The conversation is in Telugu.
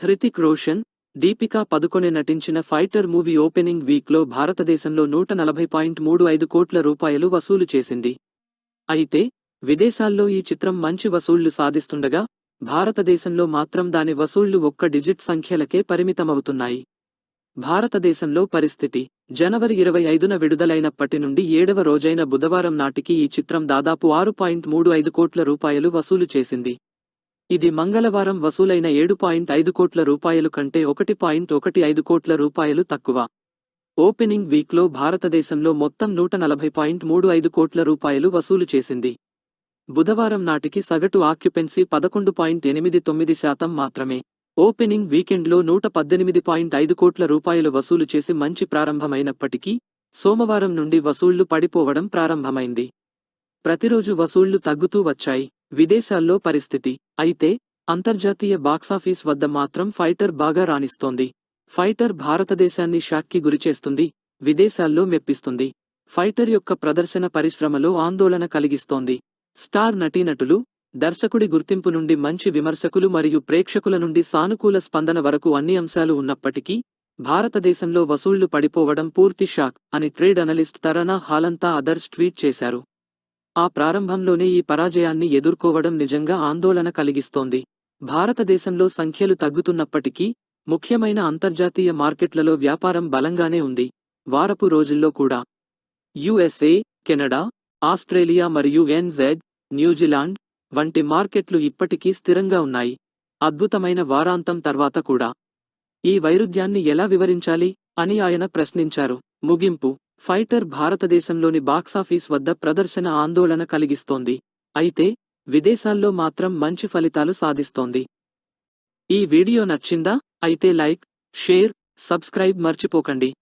హృతిక్ రోషన్ దీపికా పదుకొనె నటించిన ఫైటర్ మూవీ ఓపెనింగ్ వీక్లో భారతదేశంలో నూట నలభై పాయింట్ మూడు ఐదు కోట్ల రూపాయలు వసూలు చేసింది. అయితే విదేశాల్లో ఈ చిత్రం మంచి వసూళ్ళు సాధిస్తుండగా భారతదేశంలో మాత్రం దాని వసూళ్ళు ఒక్క డిజిట్ సంఖ్యలకే పరిమితమవుతున్నాయి. భారతదేశంలో పరిస్థితి జనవరి ఇరవై ఐదున విడుదలైనప్పటి నుండి ఏడవ రోజైన బుధవారం నాటికి ఈ చిత్రం దాదాపు ఆరు పాయింట్ మూడు ఐదు కోట్ల రూపాయలు వసూలు చేసింది. ఇది మంగళవారం వసూలైన ఏడు పాయింట్ ఐదు కోట్ల రూపాయలు కంటే ఒకటి పాయింట్ ఒకటి ఐదు కోట్ల రూపాయలు తక్కువ. ఓపెనింగ్ వీక్లో భారతదేశంలో మొత్తం నూట నలభై పాయింట్ మూడు ఐదు కోట్ల రూపాయలు వసూలు చేసింది. బుధవారం నాటికి సగటు ఆక్యుపెన్సీ పదకొండు పాయింట్ ఎనిమిది తొమ్మిది శాతం మాత్రమే. ఓపెనింగ్ వీకెండ్లో నూట పద్దెనిమిది పాయింట్ ఐదు కోట్ల రూపాయలు వసూలు చేసి మంచి ప్రారంభమైనప్పటికీ సోమవారం నుండి వసూళ్ళు పడిపోవడం ప్రారంభమైంది. ప్రతిరోజు వసూళ్ళు తగ్గుతూ వచ్చాయి. విదేశాల్లో పరిస్థితి. అయితే అంతర్జాతీయ బాక్సాఫీస్ వద్ద మాత్రం ఫైటర్ బాగా రాణిస్తోంది. ఫైటర్ భారతదేశాన్ని షాక్కి గురిచేస్తుంది విదేశాల్లో మెప్పిస్తుంది. ఫైటర్ యొక్క ప్రదర్శన పరిశ్రమలో ఆందోళన కలిగిస్తోంది. స్టార్ నటీనటులు దర్శకుడి గుర్తింపు నుండి మంచి విమర్శకులు మరియు ప్రేక్షకుల నుండి సానుకూల స్పందన వరకు అన్ని అంశాలు ఉన్నప్పటికీ భారతదేశంలో వసూళ్ళు పడిపోవడం పూర్తి షాక్ అని ట్రేడ్ అనలిస్ట్ తరనా హాలంతా అదర్స్ ట్వీట్ చేశారు. ఆ ప్రారంభంలోనే ఈ పరాజయాన్ని ఎదుర్కోవడం నిజంగా ఆందోళన కలిగిస్తోంది. భారతదేశంలో సంఖ్యలు తగ్గుతున్నప్పటికీ ముఖ్యమైన అంతర్జాతీయ మార్కెట్లలో వ్యాపారం బలంగానే ఉంది. వారపు రోజుల్లో కూడా. యుఎస్ఏ కెనడా ఆస్ట్రేలియా మరియు ఎన్జెడ్ న్యూజిలాండ్ వంటి మార్కెట్లు ఇప్పటికీ స్థిరంగా ఉన్నాయి. అద్భుతమైన వారాంతం తర్వాత కూడా. ఈ వైరుధ్యాన్ని ఎలా వివరించాలి అని ఆయన ప్రశ్నించారు. ముగింపు. ఫైటర్ భారతదేశంలోని బాక్సాఫీస్ వద్ద ప్రదర్శన ఆందోళన కలిగిస్తోంది. అయితే విదేశాల్లో మాత్రం మంచి ఫలితాలు సాధిస్తోంది. ఈ వీడియో నచ్చిందా? అయితే లైక్ షేర్ సబ్స్క్రైబ్ మర్చిపోకండి.